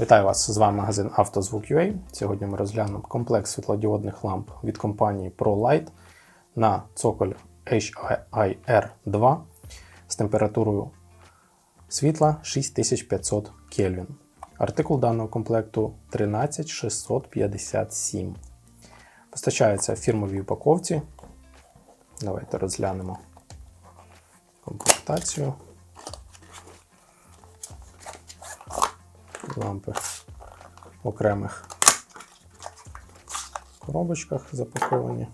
Вітаю вас! З вами магазин «Автозвук.UA». Сьогодні ми розглянемо комплект світлодіодних ламп від компанії ProLight на цоколь HIR2 з температурою світла 6500 Кельвін. Артикул даного комплекту 13657. Постачається в фірмовій упаковці. Давайте розглянемо комплектацію. Лампи в окремих коробочках запаковані.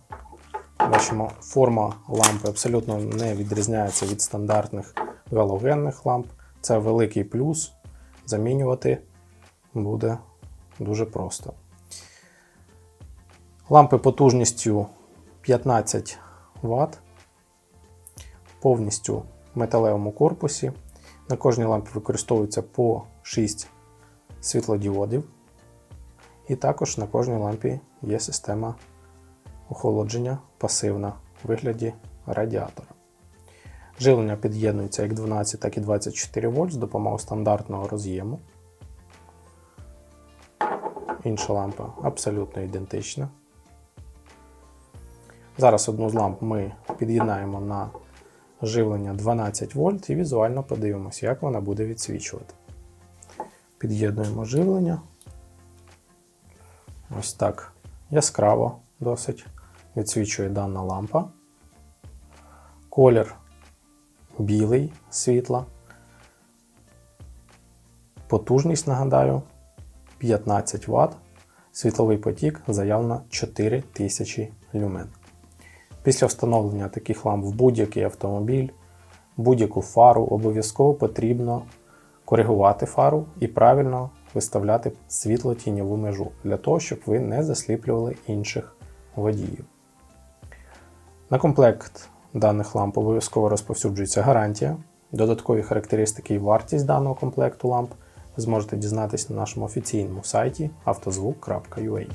Бачимо, форма лампи абсолютно не відрізняється від стандартних галогенних ламп. Це великий плюс. Замінювати буде дуже просто. Лампи потужністю 15 Вт, повністю в металевому корпусі. На кожній лампі використовується по 6 світлодіодів. І також на кожній лампі є система охолодження пасивна у вигляді радіатора. Живлення під'єднується як 12, так і 24 вольт з допомогою стандартного роз'єму. Інша лампа абсолютно ідентична. Зараз одну з ламп ми під'єднаємо на живлення 12 вольт і візуально подивимося, як вона буде відсвічувати. Під'єднуємо живлення. Ось так яскраво досить відсвічує дана лампа. Колір білий світла. Потужність, нагадаю, 15 Вт. Світловий потік заявлено 4000 люмен. Після встановлення таких ламп в будь-який автомобіль, будь-яку фару обов'язково потрібно коригувати фару і правильно виставляти світло-тіньову межу для того, щоб ви не засліплювали інших водіїв. На комплект даних ламп обов'язково розповсюджується гарантія. Додаткові характеристики і вартість даного комплекту ламп ви зможете дізнатися на нашому офіційному сайті автозвук.ua.